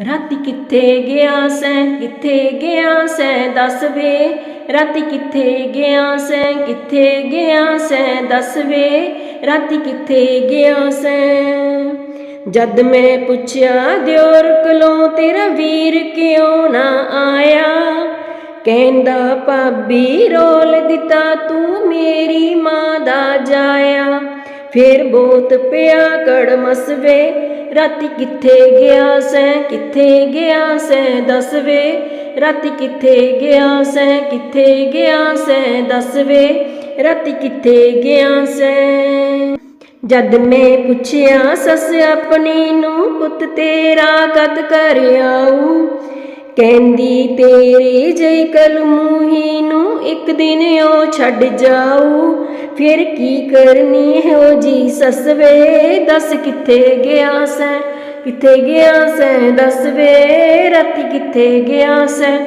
ਰਾਤੀ ਕਿੱਥੇ ਗਿਆ ਸੈਂ? ਕਿੱਥੇ ਗਿਆ ਸੈਂ? ਦੱਸ ਵੇ। ਰਾਤੀ ਕਿੱਥੇ ਗਿਆ ਸੈਂ? ਕਿੱਥੇ ਗਿਆ ਸੈਂ? ਦੱਸ ਵੇ। ਰਾਤੀ ਕਿੱਥੇ ਗਿਆ ਸੈਂ? ਜਦ ਮੈਂ ਪੁੱਛਿਆ, ਦਿਓਰ ਕੋਲੋਂ ਤੇਰਾ ਵੀਰ ਕਿਉਂ ਨਾ ਆਇਆ? ਕਹਿੰਦਾ, ਭਾਬੀ, ਰੋਲ ਦਿੱਤਾ ਤੂੰ ਮੇਰੀ ਮਾਂ ਦਾ ਜਾਇਆ। ਫੇਰ ਬਹੁਤ ਪਿਆ ਕੜਮਸ ਵੇ ਰਾਤੀ ਕਿੱਥੇ ਗਿਆ ਸੈਂ, ਕਿੱਥੇ ਗਿਆ ਸੈਂ, ਦੱਸ ਵੇ। ਰਾਤੀ ਕਿੱਥੇ ਗਿਆ ਸੈਂ, ਕਿੱਥੇ ਗਿਆ ਸੈਂ, ਦੱਸ ਵੇ। ਰਾਤੀ ਕਿੱਥੇ ਗਿਆ ਸੈਂ। ਜਦ ਮੈਂ ਪੁੱਛਿਆ, ਸੱਸ ਆਪਣੀ ਨੂੰ, ਪੁੱਤ ਤੇਰਾ ਕਦ ਕਰ ਆਊ? ਕਹਿੰਦੀ, ਤੇਰੀ ਜੈ ਕਲਮੂਹੀ ਨੂੰ ਇੱਕ ਦਿਨ ਉਹ ਛੱਡ ਜਾਊ। ਫਿਰ ਕੀ ਕਰਨੀ ਹੈ ਉਹ ਜੀ ਸੱਸ ਵੇ? ਦੱਸ ਕਿੱਥੇ ਗਿਆ ਸੈਂ? ਕਿੱਥੇ ਗਿਆ ਸੈਂ? ਦੱਸ ਵੇ? ਰਾਤੀ ਕਿੱਥੇ ਗਿਆ ਸੈਂ?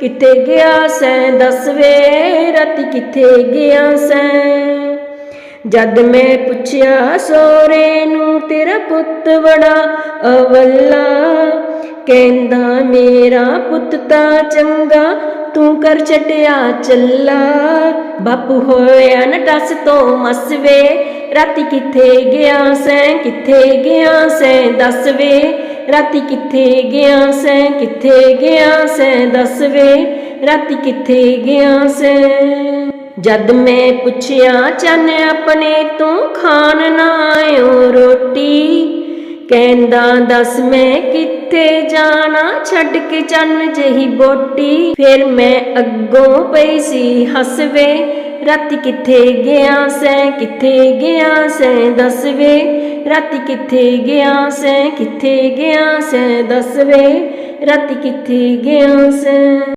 ਕਿੱਥੇ ਗਿਆ ਸੈਂ? ਦੱਸ ਵੇ? ਰਾਤੀ ਕਿੱਥੇ ਗਿਆ ਸੈਂ? ਜਦ ਮੈਂ ਪੁੱਛਿਆ ਸੋਰੇ ਨੂੰ, ਤੇਰਾ ਪੁੱਤ ਬੜਾ ਅਵੱਲਾ। ਕਹਿੰਦਾ, ਮੇਰਾ ਪੁੱਤ ਤਾਂ ਚੰਗਾ ਤੂੰ ਕਰ ਛਟਿਆ ਚੱਲਾ। ਬਾਪੂ ਹੋਇਆ ਨਾ ਟਸ ਤੋਂ ਮਸਵੇ। ਰਾਤੀ ਕਿੱਥੇ ਗਿਆ ਸੈਂ, ਕਿੱਥੇ ਗਿਆ ਸੈਂ ਦੱਸ ਵੇ ਰਾਤੀ ਕਿੱਥੇ ਗਿਆ ਸੈਂ, ਕਿੱਥੇ ਗਿਆ ਸੈਂ, ਦੱਸਵੇ। ਰਾਤੀ ਕਿੱਥੇ ਗਿਆ ਸੈਂ। ਜਦ ਮੈਂ ਪੁੱਛਿਆ, ਚੰਨ ਆਪਣੇ ਤੂੰ ਖਾਣ ਨਾ ਆਇਓ ਰੋਟੀ? ਕਹਿੰਦਾ, ਦੱਸ ਮੈਂ ਕਿੱਥੇ ਜਾਣਾ ਛੱਡ ਕੇ ਚੰਨ ਜਹੀ ਬੋਟੀ। ਫਿਰ ਮੈਂ ਅੱਗੋਂ ਪਈ ਸੀ ਹੱਸਵੇ, ਰਾਤੀ ਕਿੱਥੇ ਗਿਆ ਸੈਂ, ਕਿੱਥੇ ਗਿਆ ਸੈਂ, ਦੱਸਵੇ। ਰਾਤੀ ਕਿੱਥੇ ਗਿਆ ਸੈਂ, ਕਿੱਥੇ ਗਿਆ ਸੈਂ, ਦੱਸਵੇ। ਰਾਤੀ ਕਿੱਥੇ ਗਿਆ ਸੈਂ।